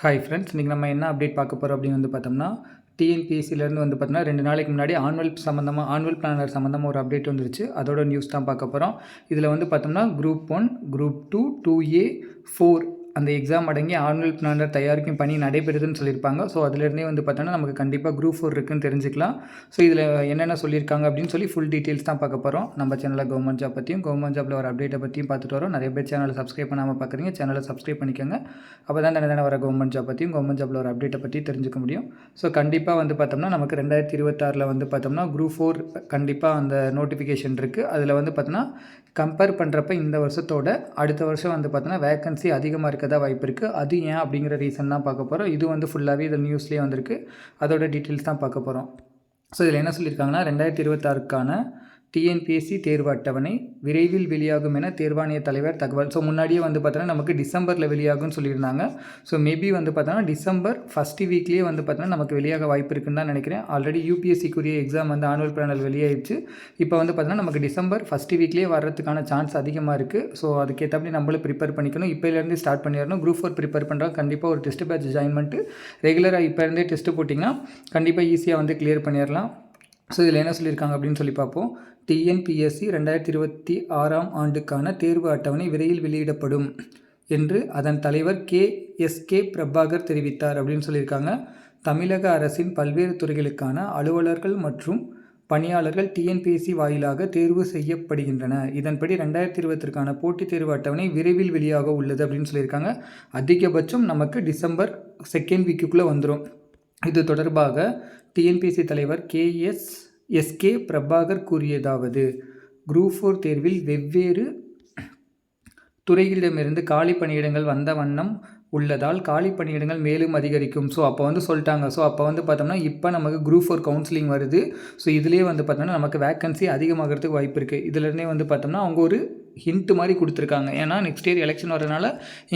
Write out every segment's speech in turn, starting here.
Hi friends இன்றைக்கி நம்ம என்ன அப்டேட் பார்க்க போகிறோம் அப்படின்னு வந்து பார்த்தோம்னா டிஎன்பிஎஸ்சிலேருந்து வந்து பார்த்தோம்னா ரெண்டு நாளைக்கு முன்னாடி ஆனுவல் சம்மந்தமாக ஆனுவல் பிளானர் சம்மந்தமாக ஒரு அப்டேட் வந்துருச்சு. அதோட நியூஸ் தான் பார்க்க போகிறோம் இதில் வந்து பார்த்தோம்னா group one group two two A four அந்த எக்ஸாம் அடங்கி ஆனுவல் பிளானர் தயாரிக்கும் பணி நடைபெறுதுன்னு சொல்லியிருப்பாங்க. ஸோ அதுலேருந்தே வந்து பார்த்தோன்னா நமக்கு கண்டிப்பாக குரூப் ஃபோர் இருக்குன்னு தெரிஞ்சுக்கலாம். ஸோ இதில் என்னென்ன சொல்லியிருக்காங்க அப்படின்னு சொல்லி ஃபுல் டீட்டெயில்ஸ் தான் பார்க்க போகிறோம் நம்ம சேனலில் கவர்மெண்ட் ஜாப் பற்றியும் கவர்மெண்ட் ஜாப்பில் வர அப்டேட்டை பற்றியும் பார்த்துட்டு வரோம். நிறைய பேர் சேனலை சப்ஸ்கிரைப் பண்ணாமல் பார்க்குறீங்க சேனலை சப்ஸ்கிரைப் பண்ணிக்கோங்க. அப்போ தான் தானே வர கவர்மெண்ட் ஜாப் பற்றியும் கவர்மெண்ட் ஜாப்பில் வர அப்டேட்டை பற்றி தெரிஞ்சுக்க முடியும். ஸோ கண்டிப்பாக வந்து பார்த்தோம்னா நமக்கு ரெண்டாயிரத்தி இருபத்தாறில் வந்து பார்த்தோம்னா குரூப் ஃபோர் கண்டிப்பாக அந்த நோட்டிஃபிகேஷன் இருக்குது அதில் வந்து பார்த்தோன்னா கம்பேர் பண்ணுறப்ப இந்த வருஷத்தோட அடுத்த வருஷம் வந்து பார்த்தோன்னா வேக்கன்சி அதிகமாக இருக்குது வாய்ப்பு இருக்குது அது ஏன் அப்படிங்கிற ரீசன் தான் பார்க்க போகிறோம் இது வந்து ஃபுல்லாகவே இது நியூஸ்லேயே வந்திருக்கு. அதோட டீட்டெயில்ஸ் தான் பார்க்க போகிறோம் ஸோ இதில் என்ன சொல்லியிருக்காங்கன்னா ரெண்டாயிரத்தி இருபத்தாறுக்கான டிஎன்பிஎஸ்சி தேர்வு அட்டவணை விரைவில் வெளியாகும் என தேர்வாணைய தலைவர் தகவல். ஸோ முன்னாடியே வந்து பார்த்தோன்னா நமக்கு டிசம்பரில் வெளியாகும்னு சொல்லியிருந்தாங்க. ஸோ மேபி வந்து பார்த்தோன்னா டிசம்பர் ஃபஸ்ட்டு வீக்லேயே வந்து பார்த்தோன்னா நமக்கு வெளியாக வாய்ப்பு இருக்குன்னு தான் நினைக்கிறேன். ஆல்ரெடி யூபிஎஸ்சிக்குரிய எக்ஸாம் வந்து ஆனுவல் பேனல் வெளியாயிடுச்சு இப்போ வந்து பார்த்தோன்னா நமக்கு டிசம்பர் ஃபஸ்ட்டு வீக்லேயே வர்றதுக்கான சான்ஸ் அதிகமாக இருக்குது ஸோ அதுக்கேற்றபடி நம்மளும் ப்ரிப்பேர் பண்ணிக்கணும். இப்போலேருந்து ஸ்டார்ட் பண்ணிடணும். குரூப் ஃபோர் ப்ரிப்பேர் பண்ணுறோம் கண்டிப்பாக ஒரு டெஸ்ட் பேட்ச் ஜாயின் பண்ணிட்டு ரெகுலராக இப்போ இருந்தே டெஸ்ட்டு போட்டிங்கன்னா கண்டிப்பாக ஈஸியாக வந்து கிளியர் பண்ணிடலாம். ஸோ இதில் என்ன சொல்லியிருக்காங்க அப்படின்னு சொல்லி பார்ப்போம். டிஎன்பிஎஸ்சி ரெண்டாயிரத்தி இருபத்தி ஆறாம் ஆண்டுக்கான தேர்வு அட்டவணை விரைவில் வெளியிடப்படும் என்று அதன் தலைவர் கே எஸ் கே பிரபாகர் தெரிவித்தார் அப்படின்னு சொல்லியிருக்காங்க. தமிழக அரசின் பல்வேறு துறைகளுக்கான அலுவலர்கள் மற்றும் பணியாளர்கள் டிஎன்பிஎஸ்சி வாயிலாக தேர்வு செய்யப்படுகின்றன. இதன்படி ரெண்டாயிரத்தி இருபத்திற்கான போட்டித் தேர்வு அட்டவணை விரைவில் வெளியாக உள்ளது அப்படின்னு சொல்லியிருக்காங்க. அதிகபட்சம் நமக்கு டிசம்பர் செகண்ட் வீக்குக்குள்ளே வந்துடும் இது தொடர்பாக டிஎன்பிஎஸ்சி தலைவர் கே எஸ் எஸ்கே பிரபாகர் கூறியதாவது குரூப் ஃபோர் தேர்வில் வெவ்வேறு துறைகளிடமிருந்து காலி பணியிடங்கள் வந்த வண்ணம் உள்ளதால் காலி பணியிடங்கள் மேலும் அதிகரிக்கும். ஸோ அப்போ வந்து சொல்லிட்டாங்க. ஸோ அப்போ வந்து பார்த்தோம்னா இப்போ நமக்கு குரூப் ஃபோர் கவுன்சிலிங் வருது. ஸோ இதுலேயே வந்து பார்த்தோம்னா நமக்கு வேக்கன்சி அதிகமாகிறதுக்கு வாய்ப்பு இருக்குது இதுலேருந்தே வந்து பார்த்தோம்னா அவங்க ஒரு ஹிண்ட்டு மாதிரி கொடுத்துருக்காங்க. ஏன்னா நெக்ஸ்ட் இயர் எலெக்ஷன் வரனால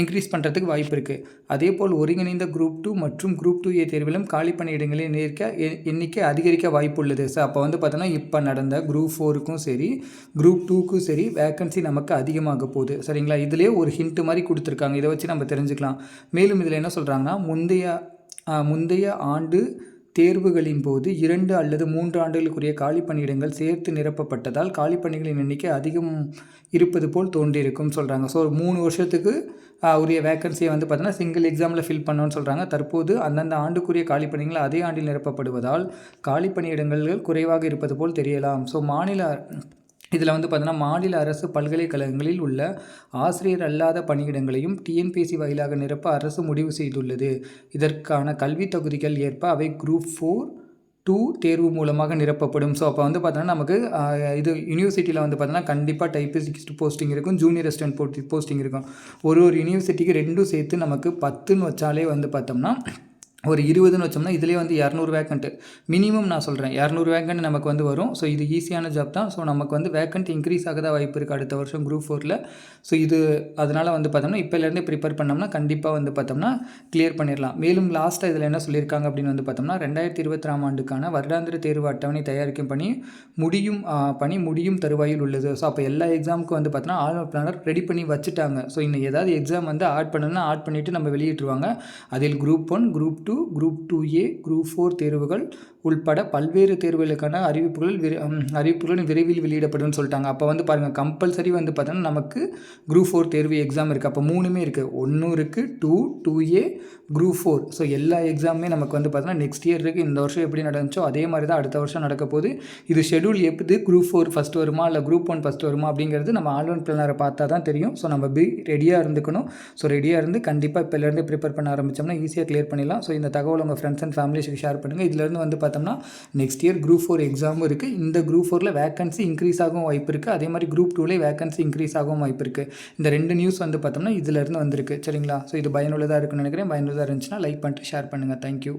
இன்க்ரீஸ் பண்ணுறதுக்கு வாய்ப்பு இருக்குது அதே போல் ஒருங்கிணைந்த குரூப் டூ மற்றும் குரூப் டூ ஏ தேர்விலும் காலி பணியிடங்களை நேர்க்க எண்ணிக்கை அதிகரிக்க வாய்ப்பு உள்ளது. ஸோ அப்போ வந்து பார்த்தோன்னா இப்போ நடந்த குரூப் ஃபோருக்கும் சரி குரூப் டூக்கும் சரி வேக்கன்சி நமக்கு அதிகமாக போகுது. சரிங்களா? இதிலே ஒரு ஹிண்ட்டு மாதிரி கொடுத்துருக்காங்க. இதை வச்சு நம்ம தெரிஞ்சுக்கலாம். மேலும் இதில் என்ன சொல்கிறாங்கன்னா முந்தைய முந்தைய ஆண்டு தேர்வுகளின் போது இரண்டு அல்லது மூன்று ஆண்டுகளுக்குரிய காலி பணியிடங்கள் சேர்த்து நிரப்பப்பட்டதால் காலி பணிகளின் எண்ணிக்கை அதிகம் இருப்பது போல் தோன்றியிருக்கும் சொல்கிறாங்க ஸோ மூணு வருஷத்துக்கு உரிய வேக்கன்சியை வந்து பார்த்தீங்கன்னா சிங்கிள் எக்ஸாமில் ஃபில் பண்ணோன்னு சொல்கிறாங்க தற்போது அந்தந்த ஆண்டுக்குரிய காலி பணிகள் அதே ஆண்டில் நிரப்பப்படுவதால் காலி பணியிடங்கள் குறைவாக இருப்பது போல் தெரியலாம். ஸோ மாநில இதில் வந்து பார்த்தோன்னா மாநில அரசு பல்கலைக்கழகங்களில் உள்ள ஆசிரியர் அல்லாத பணியிடங்களையும் டிஎன்பிஎஸ்சி வாயிலாக நிரப்ப அரசு முடிவு செய்துள்ளது. இதற்கான கல்வி தகுதிகள் ஏற்ப அவை குரூப் ஃபோர் டூ தேர்வு மூலமாக நிரப்பப்படும். ஸோ அப்போ வந்து பார்த்தோன்னா நமக்கு இது யூனிவர்சிட்டியில் வந்து பார்த்தோன்னா கண்டிப்பாக டைப்பிஸ்ட் போஸ்டிங் இருக்கும் ஜூனியர் அசிஸ்டன்ட் போஸ்டிங் இருக்கும். ஒரு ஒரு யூனிவர்சிட்டிக்கு ரெண்டும் சேர்த்து நமக்கு பத்துன்னு வச்சாலே வந்து பார்த்தோம்னா ஒரு இருபதுன்னு வச்சோம்னா இதிலே வந்து இரநூறு வேக்கண்ட்டு மினிமம் நான் சொல்கிறேன் இரநூறு வேக்கண்ட் நமக்கு வந்து வரும். ஸோ இது ஈஸியான ஜாப் தான். ஸோ நமக்கு வந்து வேக்கண்ட் இன்க்ரீஸ் ஆக தான் வாய்ப்பு இருக்குது அடுத்த வருஷம் குரூப் ஃபோரில் ஸோ இது அதனால் வந்து பார்த்தோம்னா இப்போலேருந்தே ப்ரிப்பேர் பண்ணோம்னா கண்டிப்பாக வந்து பார்த்தோம்னா கிளியர் பண்ணிடலாம். மேலும் லாஸ்ட்டாக இதில் என்ன சொல்லியிருக்காங்க அப்படின்னு வந்து பார்த்தோம்னா ரெண்டாயிரத்தி இருபத்தாம் ஆண்டுக்கான வருடாந்திர தேர்வு அட்டவணை தயாரிக்கும் பணி முடியும் பணி முடியும் தருவாயில் உள்ளது. ஸோ அப்போ எல்லா எக்ஸாமுக்கும் வந்து பார்த்தோம்னா ஆல் பிளானர் ரெடி பண்ணி வச்சுட்டாங்க. ஸோ இன்னும் ஏதாவது எக்ஸாம் வந்து ஆட் பண்ணணும்னா ஆட் பண்ணிவிட்டு நம்ம வெளியிட்டுருவாங்க. அதில் group one group two group two A group four தேர்வுகள் உள்பட பல்வேறு தேர்வுகளுக்கான அறிவிப்புகள் விரை அறிவிப்புகள் விரைவில் வெளியிடப்படும் சொல்லிட்டாங்க. அப்போ வந்து பாருங்கள் கம்பல்சரி வந்து பார்த்தோன்னா நமக்கு குரூப் ஃபோர் தேர்வு எக்ஸாம் இருக்குது அப்போ மூணுமே இருக்குது ஒன்றும் இருக்குது two two A group four so எல்லா எக்ஸாமுமே நமக்கு வந்து பார்த்தோன்னா நெக்ஸ்ட் இயர் இருக்குது இந்த வருஷம் எப்படி நடந்துச்சோ அதே மாதிரி தான் அடுத்த வருஷம் நடக்க போகுது. இது ஷெடியூல் எப்படி குரூப் ஃபோர் ஃபஸ்ட் வருமா இல்லை குரூப் ஒன் ஃபஸ்ட் வருமா அப்படிங்கிறது நம்ம ஆல் ஒன் பிளானரை பார்த்தா தான் தெரியும். ஸோ நம்ம பி ரெடியாக இருந்துக்கணும். ஸோ ரெடியாக இருந்து கண்டிப்பாக இப்போலேருந்து ப்ரிப்பேர் பண்ண ஆரம்பித்தோம்னா ஈஸியாக கிளியர் பண்ணிடலாம். ஸோ இந்த தகவல் உங்கள் ஃப்ரெண்ட்ஸ் அண்ட் ஃபேமிலிஸுக்கு ஷேர் பண்ணுங்கள் இதுலேருந்து வந்து பார்த்தா பார்த்தோம்னா நெக்ஸ்ட் இயர் குரூப் ஃபோர் எக்ஸாமும் இருக்குது இந்த குரூப் ஃபோரில் வேக்கன்சி இன்க்ரீஸ் ஆகவும் வாய்ப்பு இருக்குது அதே மாதிரி குரூப் டூலேயே வேக்கன்சி இன்க்ரீஸ் ஆகவும் வாய்ப்பு இருக்குது இந்த ரெண்டு நியூஸ் வந்து பார்த்தோம்னா இதிலேருந்து வந்திருக்கு. சரிங்களா? ஸோ இது பயனுள்ளதாக இருக்குன்னு நினைக்கிறேன். பயனுள்ளதாக இருந்துச்சுன்னா லைக் பண்ணிட்டு ஷேர் பண்ணுங்கள் தேங்க்யூ